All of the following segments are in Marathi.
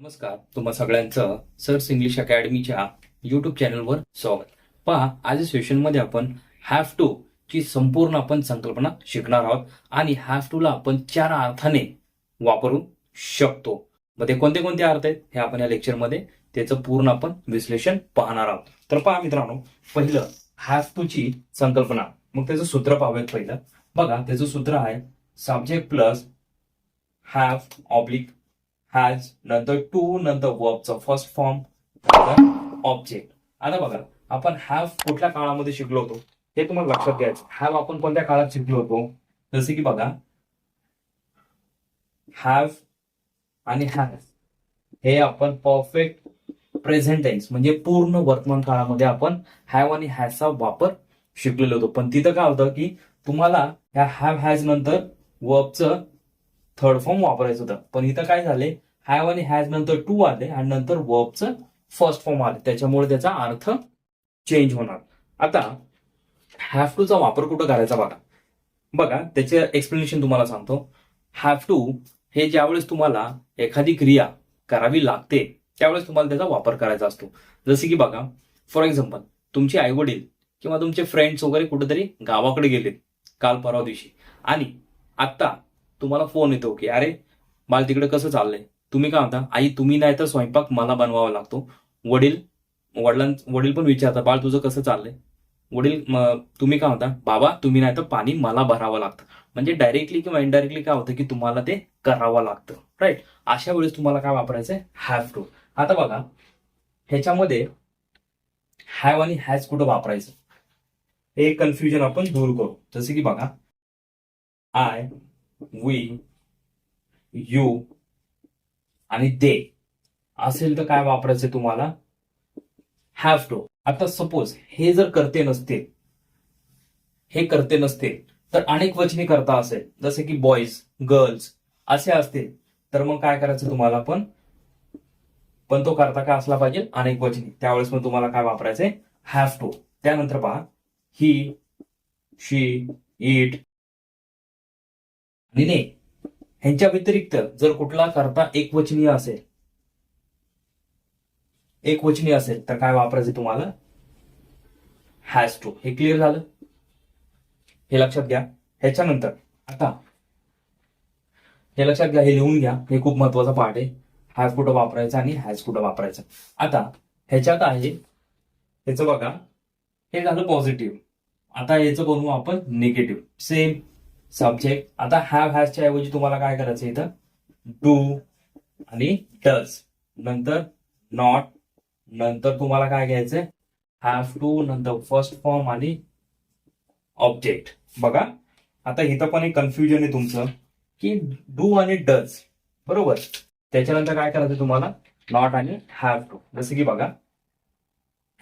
नमस्कार तुम्हा सगळ्यांचं सर्स इंग्लिश अकॅडमीच्या युट्यूब चॅनलवर स्वागत. पहा आज सेशनमध्ये आपण हॅव टू ची संपूर्ण आपण संकल्पना शिकणार आहोत आणि हॅव टू ला आपण चार अर्थाने वापरू शकतो. मध्ये कोणते कोणते अर्थ आहेत हे आपण या लेक्चरमध्ये त्याचं पूर्ण आपण विश्लेषण पाहणार आहोत. तर पहा मित्रांनो पहिलं हॅव टू ची संकल्पना. मग त्याचं सूत्र पाहूयात पहिलं. बघा त्याचं सूत्र आहे subject plus have oblique has नंतर टू नंतर वर्बचा फर्स्ट फॉर्म ऑब्जेक्ट आता बघा आपण हॅव कुठल्या काळामध्ये शिकलो होतो? हे तुम्हाला लक्षात घ्यायचं. हॅव आपण कोणत्या काळात शिकलो होतो? जसे की बघा हॅव आणि हॅव हे आपण परफेक्ट प्रेझेंट टेन्स म्हणजे पूर्ण वर्तमान काळामध्ये आपण हॅव आणि हॅजचा वापर शिकलेलो होतो. पण तिथं काय होतं की तुम्हाला ह्या हॅव हॅज नंतर वर्बचं थर्ड फॉर्म वापरायचं होतं. पण इथं काय झाले? हॅव आणि हॅज नंतर टू आले आणि नंतर वर्बचं फर्स्ट फॉर्म आले. त्याच्यामुळे त्याचा अर्थ चेंज होणार. आता हॅव टू चा वापर कुठं करायचा बघा. बघा त्याचे एक्सप्लेनेशन तुम्हाला सांगतो. हॅव टू हे ज्यावेळेस तुम्हाला एखादी क्रिया करावी लागते त्यावेळेस तुम्हाला त्याचा वापर करायचा असतो. जसे की बघा फॉर एक्झाम्पल तुमचे आई वडील किंवा तुमचे फ्रेंड्स वगैरे कुठेतरी गावाकडे गेलेत काल परवा दिवशी. आणि आत्ता तुम्हाला फोन येतो की अरे मला तिकडे कसं चाललंय? तुम्ही काय म्हणता आई तुम्ही नाही तर स्वयंपाक मला बनवावा लागतो. वडील वडिलां वडील पण विचारतात बाळ तुझं कसं चाललंय? वडील तुम्ही काय म्हणता बाबा तुम्ही नाही तर पाणी मला भरावं लागतं. म्हणजे डायरेक्टली किंवा इनडायरेक्टली काय होतं की तुम्हाला ते करावं लागतं राईट अशा वेळेस तुम्हाला काय वापरायचं हॅव टू आता बघा ह्याच्यामध्ये हॅव आणि हॅज कुठं वापरायचं? हे कन्फ्युजन आपण दूर करू. जसे की बघा आय वी यू आणि दे असेल तर काय वापरायचं तुम्हाला? हॅव टू आता सपोज हे जर करते नसते हे करते नसते तर अनेक वचने करता असेल. जसे की बॉईज गर्ल्स असे असतील तर मग काय करायचं तुम्हाला पण? पण तो करता का असला पाहिजे? अनेक वचने. त्यावेळेस मग तुम्हाला काय वापरायचंय? हॅव टू त्यानंतर पहा ही शी इट आणि ने ह्यांच्या व्यतिरिक्त जर कुठला करता एकवचनीय असेल एकवचनीय असेल तर काय वापरायचं तुम्हाला? हॅज टू हे क्लिअर झालं? हे लक्षात घ्या. ह्याच्यानंतर आता हे लक्षात घ्या हे लिहून घ्या. हे खूप महत्त्वाचा पार्ट आहे. हॅज कुठं वापरायचं आणि हॅज कुठं वापरायचं. आता ह्याच्यात आहे ह्याचं बघा हे झालं पॉझिटिव्ह आता याचं बनवू आपण निगेटिव्ह सेम सब्जेक्ट आता हॅव हॅजच्या ऐवजी तुम्हाला काय करायचं इथं? डू आणि डज नंतर नॉट नंतर तुम्हाला काय घ्यायचंय? हॅव टू नंतर फर्स्ट फॉर्म आणि ऑब्जेक्ट बघा. आता इथं पण एक कन्फ्युजन आहे तुमचं. की डू आणि डज बरोबर? त्याच्यानंतर काय करायचं तुम्हाला? नॉट आणि हॅव टू जसं की बघा.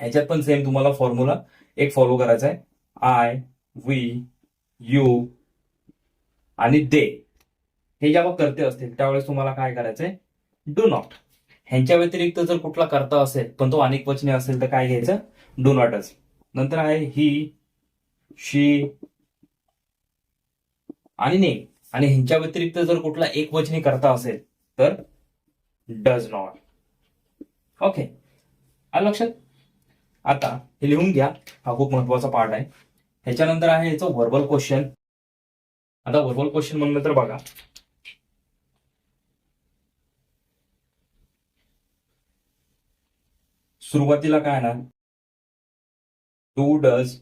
ह्याच्यात पण सेम तुम्हाला फॉर्म्युला एक फॉलो करायचा आहे. आय वी यू आणि दे. हे जेव्हा करते असतील त्यावेळेस तुम्हाला काय करायचंय? डू नॉट ह्यांच्या व्यतिरिक्त जर कुठला करता असेल पण तो अनेक वचने असेल तर काय घ्यायचं? डू नॉटच नंतर आहे ही शी आणि ने. आणि ह्यांच्या व्यतिरिक्त जर कुठला एक वचने करता असेल तर डज नॉट ओके आलं लक्षात? आता हे लिहून घ्या. हा खूप महत्त्वाचा पार्ट आहे. ह्याच्यानंतर आहे याचं व्हर्बल क्वेश्चन आता व्हर्बल क्वेश्चन म्हणलं तर बघा. सुरुवातीला काय ना टू डज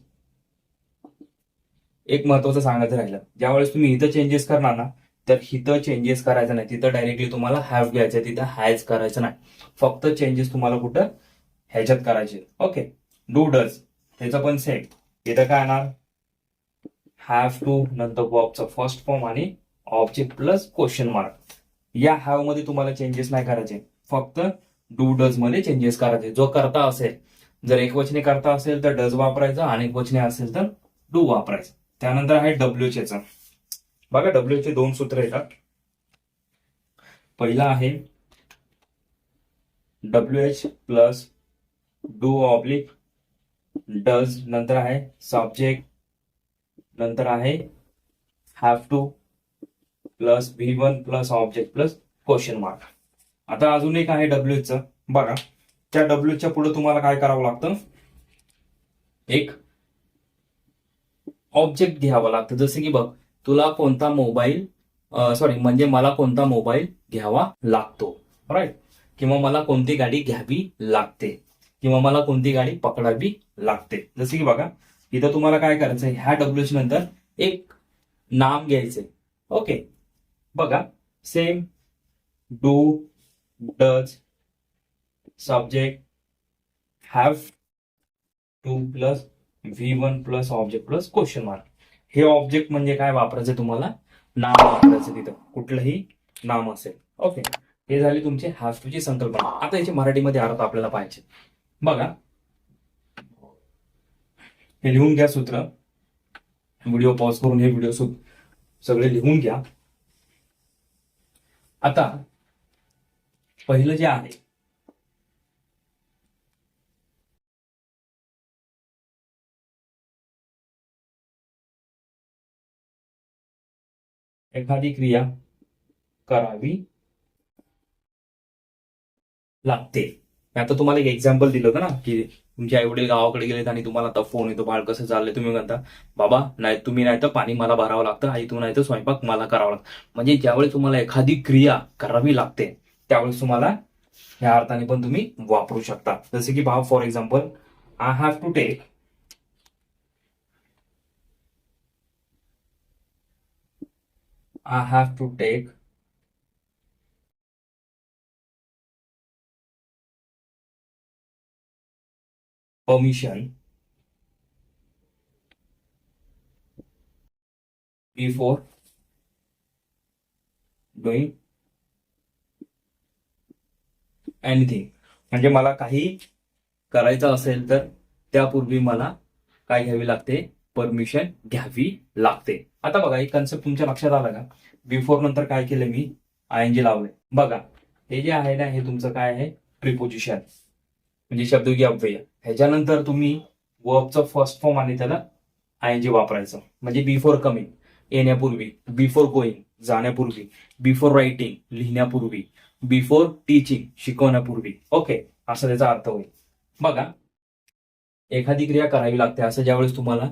एक महत्वाचं सांगायचं राहिलं. ज्यावेळेस तुम्ही इथं चेंजेस करणार ना तर इथं चेंजेस करायचं नाही. तिथं डायरेक्टली तुम्हाला हॅव घ्यायचं तिथं हॅज करायचं नाही. फक्त चेंजेस तुम्हाला कुठं ह्याच्यात करायचे. ओके डू डज त्याचं पण सेम इथं काय येणार हॅव टू नंतर बॉबचा फर्स्ट फॉर्म आणि ऑब्जेक्ट प्लस क्वेश्चन मार्क या हॅवमध्ये तुम्हाला चेंजेस नाही करायचे. फक्त डू डजमध्ये चेंजेस करायचे. जो करता असेल जर एक वचने करता असेल तर डज वापरायचं अनेक वचने असेल तर डू वापरायचं. त्यानंतर आहे डब्ल्यूचे बघा डब्ल्यू चे दोन सूत्र येतात. पहिला आहे W H plus do oblique does नंतर आहे सब्जेक्ट नंतर आहे have to plus V one plus object plus question mark आता अजून एक आहे डब्ल्यूचं बघा त्या डब्ल्यूच्या पुढे तुम्हाला काय करावं लागतं? एक ऑब्जेक्ट घ्यावं लागतं. जसं की बघ तुला कोणता मोबाईल सॉरी म्हणजे मला कोणता मोबाईल घ्यावा लागतो. राईट किंवा मला कोणती गाडी घ्यावी लागते. किंवा मला कोणती गाडी पकडावी लागते. जसं की बघा इथं तुम्हाला काय करायचं ह्या डब्ल्यूच नंतर एक नाम घ्यायचंय. ओके बघा. Same do does subject have to plus V one plus object plus question mark हे ऑब्जेक्ट म्हणजे काय वापरायचं तुम्हाला? नाम वापरायचं तिथं. कुठलंही नाम असेल. ओके हे झाली तुमची हॅव टू ची संकल्पना. आता याची मराठीमध्ये अर्थ आपल्याला पाहिजे बघा. हे लिहून घ्या सूत्र. व्हिडिओ पॉज करून हे व्हिडिओ सगळे लिहून घ्या. आता पहिलं जे आहे एखादी क्रिया करावी लागते. आता तुम्हाला एक एक्झाम्पल दिलं होतं ना की तुमचे आई वडील गावाकडे गेलेत आणि तुम्हाला आता फोन येतो बाळ कसं चाललंय तुम्ही म्हणता बाबा नाही तुम्ही नाही तर पाणी मला भरावं लागतं आई तू नाही तर स्वयंपाक मला करावा लागतं. म्हणजे ज्यावेळेस तुम्हाला एखादी क्रिया करावी लागते त्यावेळेस तुम्हाला ह्या अर्थाने पण तुम्ही वापरू शकता. जसे की भाव for example I have to take I have to take permission before doing anything. म्हणजे मला काही करायचं असेल तर त्यापूर्वी मला काय घ्यावी लागते? परमिशन घ्यावी लागते. आता बघा एक कन्सेप्ट तुमच्या लक्षात आला का? बिफोर नंतर काय केलं मी? आय एन जी लावले बघा हे जे आहे ना हे तुमचं काय आहे? प्रिपोजिशन म्हणजे शब्दयोगी अव्यय ह्याच्यानंतर तुम्ही वर्बचा फर्स्ट फॉर्म आणि त्याला आय एन जी वापरायचं. म्हणजे बिफोर कमिंग येण्यापूर्वी बिफोर गोईंग जाण्यापूर्वी बिफोर रायटिंग लिहिण्यापूर्वी बिफोर टीचिंग शिकवण्यापूर्वी. ओके असा त्याचा अर्थ होईल. बघा. एखादी क्रिया करावी लागते असं ज्यावेळेस तुम्हाला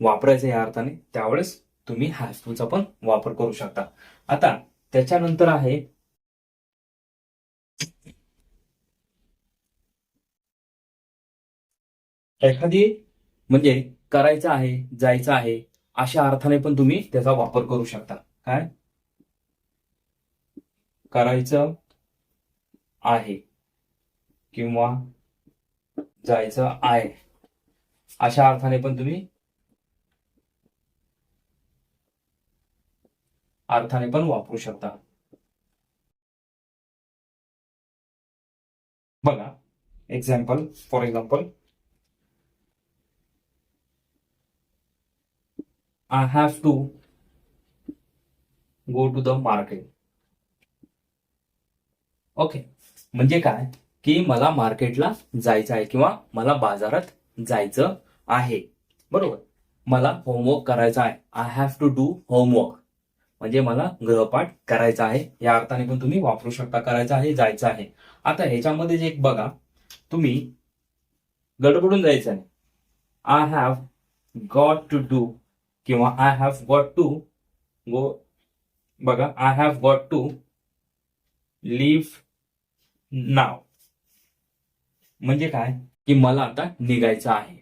वापरायचं या अर्थाने त्यावेळेस तुम्ही हॅव टूचा पण वापर करू शकता. आता त्याच्यानंतर आहे एखादी म्हणजे करायचं आहे जायचं आहे अशा अर्थाने पण तुम्ही त्याचा वापर करू शकता. काय? करायचं आहे किंवा जायचं आहे अशा अर्थाने पण तुम्ही अर्थाने पण वापरू शकता. बघा example for example I have to go to the market. Okay म्हणजे काय? की मला मार्केटला जायचं आहे किंवा मला बाजारात जायचं आहे. बरोबर? मला होमवर्क करायचा आहे. I have to do homework म्हणजे मला गृहपाठ करायचा आहे. या अर्थाने पण तुम्ही वापरू शकता करायचं आहे जायचं आहे. आता ह्याच्यामध्ये जे एक बघा तुम्ही गडबडून जायचं आहे. I have got to do किंवा I have got to go बघा I have got to leave नाव म्हणजे काय? की मला आता निघायचं आहे.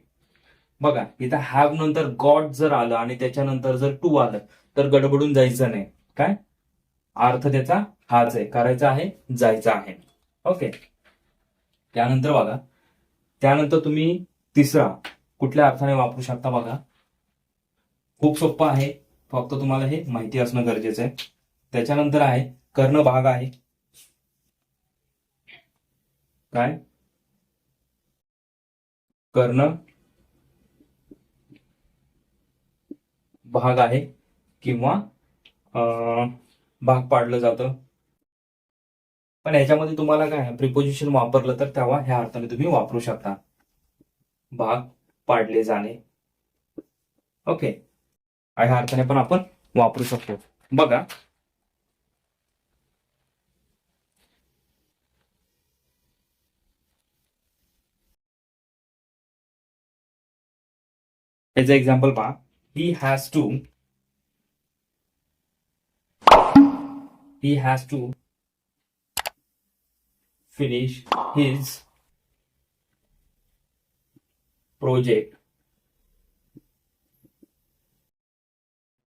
बघा इथं हॅव नंतर गॉड जर आलं आणि त्याच्यानंतर जर टू आलं तर गडबडून जायचं नाही. काय? अर्थ त्याचा हाच आहे. करायचा आहे जायचं आहे. ओके त्यानंतर बघा. त्यानंतर तुम्ही तिसरा कुठल्या अर्थाने वापरू शकता बघा? खूप सोपं आहे. फक्त तुम्हाला हे माहिती असणं गरजेचं आहे. त्याच्यानंतर आहे कर्ण भाग आहे. काय? कर्ण भाग आहे किंवा भाग पाडलं जातं. पण याच्यामध्ये तुम्हाला काय प्रिपोजिशन वापरलं तर तेव्हा ह्या अर्थाने तुम्ही वापरू शकता. भाग पाडले जाणे. ओके. अशा अर्थाने पण आपण वापरू शकतो. बघा. याचं एक्झाम्पल पहा. He has to he has to finish his project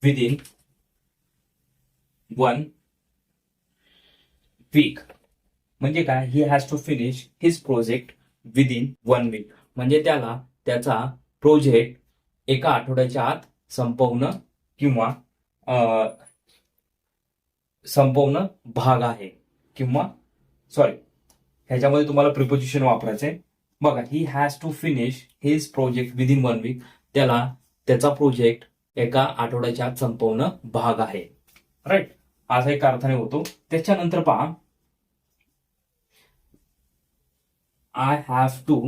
within one week. म्हणजे काय? He has to finish his project within one week म्हणजे त्याला त्याचा प्रोजेक्ट एका आठवड्याच्या आत संपवणं किंवा संपवणं भाग आहे. किंवा सॉरी ह्याच्यामध्ये तुम्हाला प्रिपोजिशन वापरायचंय. बघा he has to finish his project within one week त्याला त्याचा प्रोजेक्ट एका आठवड्याच्या आत संपवणं भाग आहे. राईट असा एक अर्थाने होतो. त्याच्यानंतर पहा. I have to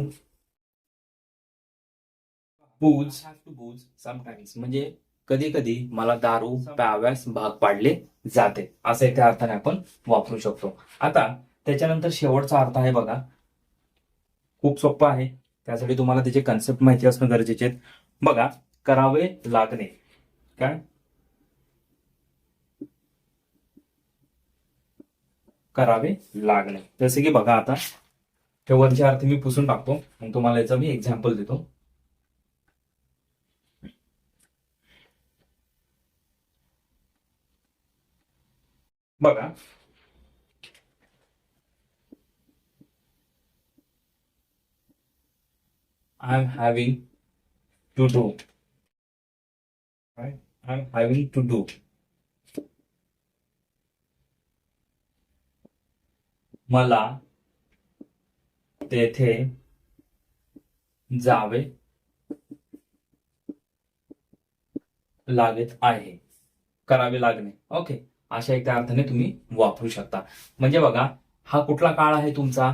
booze have to booze sometimes म्हणजे कधी कधी मला दारू प्याव्यास भाग पाडले जाते. असं त्या अर्थाने आपण वापरू शकतो. आता त्याच्यानंतर शेवटचा अर्थ आहे बघा. खूप सोपा आहे. त्यासाठी तुम्हाला त्याचे कन्सेप्ट माहिती असणं गरजेचे आहेत. बघा करावे लागणे. काय? करावे लागणे. जसे की बघा आता हे वरचे अर्थ मी पुसून टाकतो मग तुम्हाला याचा मी एक्झाम्पल देतो. बघा. I am having to do right? And I will to do मला तेथे जावे लागत आहे. करावे लागणे. ओके अशा एक त्या अर्थाने तुम्ही वापरू शकता. म्हणजे बघा हा कुठला काळ आहे तुमचा?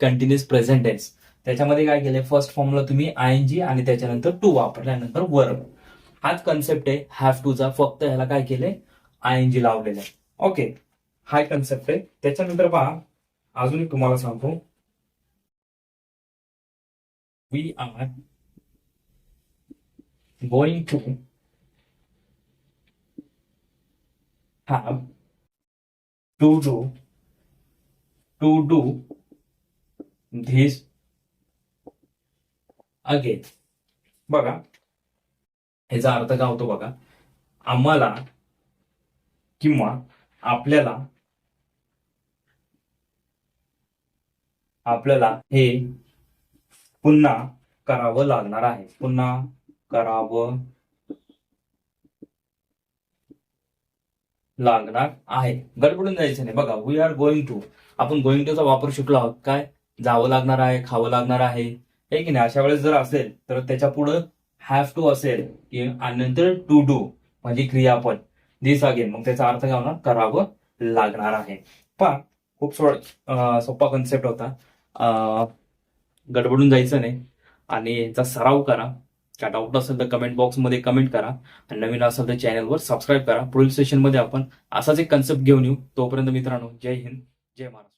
कंटिन्युअस प्रेझेंटेन्स त्याच्यामध्ये काय केलंय? फर्स्ट फॉर्मला तुम्ही आय एन जी आणि त्याच्यानंतर टू वापरल्यानंतर वर्ब हाच कन्सेप्ट आहे. हॅव टूचा फक्त ह्याला काय केलंय? आय एन जी लावलेलं आहे. ओके हाय कन्सेप्ट आहे. त्याच्यानंतर पहा. अजून एक तुम्हाला सांगतो. We are going to have to do to do this again. बघा. ह्याचा अर्थ काय होतो बघा? आम्हाला किंवा आपल्याला आपल्याला हे पुन्हा करावं लागणार आहे. पुन्हा करावं लागणार आहे. गडबडून जायचं नाही. बघा वी आर गोइंग टू आपण गोइंग टूचा वापर शिकलो आहोत. काय? जावं लागणार आहे खावं लागणार आहे. हे की नाही? अशा वेळेस जर असेल तर त्याच्या पुढं हॅव टू असेल की आणि नंतर टू डू म्हणजे क्रियापद. दिस अगेन मग त्याचा अर्थ काय होणार? करावं लागणार आहे. पा खूप सोपा कन्सेप्ट होता. गडबडून जायचं नाही. आणि याचा सराव करा. काय डाऊट असेल तर कमेंट बॉक्समध्ये कमेंट करा. आणि नवीन असेल तर चॅनलवर सबस्क्राईब करा. पुढील सेशनमध्ये आपण असाच एक कन्सेप्ट घेऊन येऊ. तोपर्यंत मित्रांनो जय हिंद जय महाराष्ट्र.